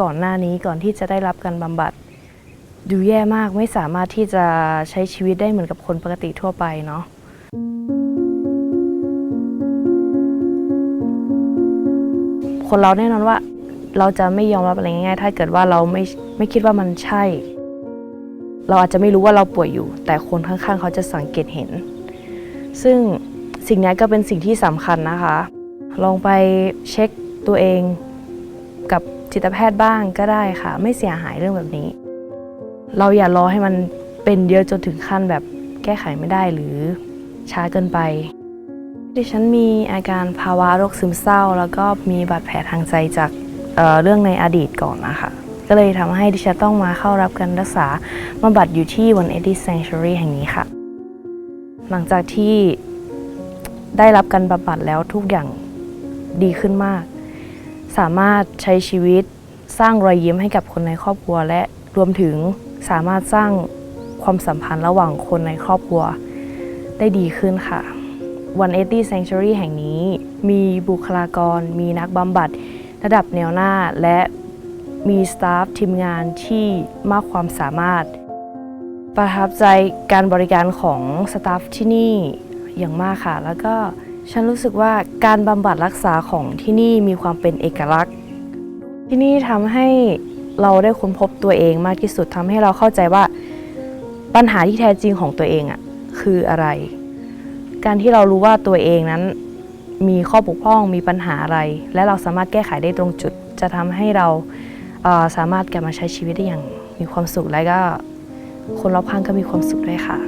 ก่อนหน้านี้ก่อนที่จะได้รับการบำบัด ดูแย่มากไม่สามารถที่จะใช้ชีวิตได้เหมือนกับคนปกติทั่วไปเนาะคนเราแน่นอนว่าเราจะไม่ยอมรับอะไรง่ายๆ ถ้าเกิดว่าเราไม่ไม่คิดว่ามันใช่ เราอาจจะไม่รู้ว่าเราป่วยอยู่ แต่คนข้างๆ เขาจะสังเกตเห็น ซึ่งสิ่งนี้ก็เป็นสิ่งที่สำคัญนะคะ ลองไปเช็คตัวเองกับ จิตแพทย์บ้างก็ได้ค่ะ ไม่เสียหายเรื่องแบบนี้ เราอย่ารอให้มันเป็นเยอะจนถึงขั้นแบบแก้ไขไม่ได้หรือช้าเกินไป ดิฉันมีอาการภาวะโรคซึมเศร้า แล้วก็มีบาดแผลทางใจจากเเรื่องในอดีตก่อนนะคะก็เลยทำให้ดิฉันต้องมาเข้ารับการรักษาบำบัดอยู่ที่ One Eighty Sanctuary แห่งนี้ค่ะ หลังจากที่ได้รับการบำบัดแล้วทุกอย่างดีขึ้นมาก สามารถใช้ชีวิตสร้างรอยยิ้มให้กับคนในครอบครัว และรวมถึงสามารถสร้างความสัมพันธ์ระหว่างคนในครอบครัวได้ดีขึ้นค่ะ 180 Sanctuary แห่งนี้มีบุคลากร มีนักบำบัดระดับแนวหน้าและมีสตาฟทีมงานที่มากความสามารถ ประทับใจการบริการของสตาฟที่นี่อย่างมากค่ะ แล้วก็ ฉันรู้สึกว่าการบำบัดรักษาของที่นี่มีความเป็นเอกลักษณ์ ที่นี่ทำให้เราได้ค้นพบตัวเองมากที่สุดทำให้เราเข้าใจว่าปัญหาที่แท้จริงของตัวเองอะคืออะไร การที่เรารู้ว่าตัวเองนั้นมีข้อบกพร่องมีปัญหาอะไร และเราสามารถแก้ไขได้ตรงจุด จะทำให้เราเอ่อสามารถกลับมาใช้ชีวิตได้อย่างมีความสุขและก็คนรอบข้างก็มีความสุขด้วยค่ะ